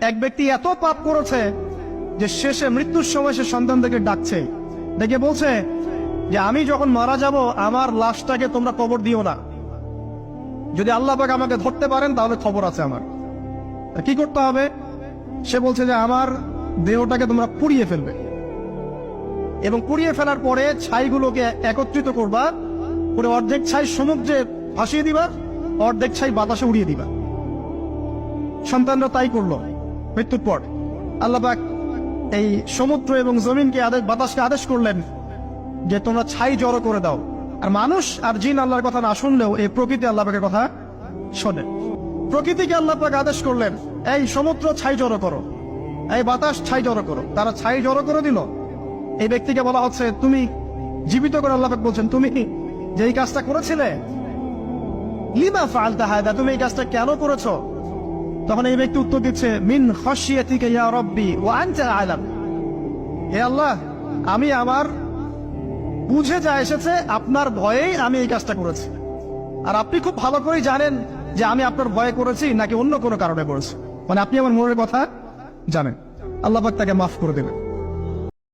এক ব্যক্তি এত পাপ করেছে যে শেষে মৃত্যুর সময় সে সন্তানদেরকে ডাকছে। ডেকে বলছে যে, আমি যখন মারা যাব, আমার লাশটাকে তোমরা কবর দিও না। যদি আল্লাহ পাক আমাকে ধরতে পারেন, তাহলে খবর আছে আমার। কি করতে হবে? সে বলছে যে, আমার দেহটাকে তোমরা পুড়িয়ে ফেলবে এবং পুড়িয়ে ফেলার পরে ছাইগুলোকে একত্রিত করবা, করে অর্ধেক ছাই সমুদ্রে ভাসিয়ে দিবা, অর্ধেক ছাই বাতাসে উড়িয়ে দিবা। সন্তানরা তাই করল। মৃত্যুর পর আল্লাহ পাক এই সমুদ্র এবং জমিনকে আদেশ বাতাসকে আদেশ করলেন যে তোমরা ছাই জড়ো করে দাও। আর মানুষ আর জিন আল্লাহর কথা না শুনলেও এই প্রকৃতি আল্লাহ পাকের কথা শোনে। প্রকৃতিকে আল্লাহ পাক আদেশ করলেন, এই সমুদ্র ছাই জড়ো করো, এই বাতাস ছাই জড়ো করো। তারা ছাই জড়ো করে দিল। এই ব্যক্তিকে বলা হচ্ছে, তুমি জীবিত করে আল্লাহ পাক বলছেন, তুমি যে এই কাজটা করেছিলে, লিমা ফালতা হায়দা তুমি এই কাজটা কেন করেছ? তখন এই ব্যক্তি উত্তর দিচ্ছে, মিন রব্বি আনতা আলাম। হে আল্লাহ, আমি আমার বুঝে যা এসেছে, আপনার ভয়েই আমি এই কাজটা করেছি। আর আপনি খুব ভালো করেই জানেন যে আমি আপনার ভয়ে করেছি নাকি অন্য কোনো কারণে করেছি। মানে আপনি আমার মনের কথা জানেন। আল্লাহ তাকে মাফ করে দেবেন।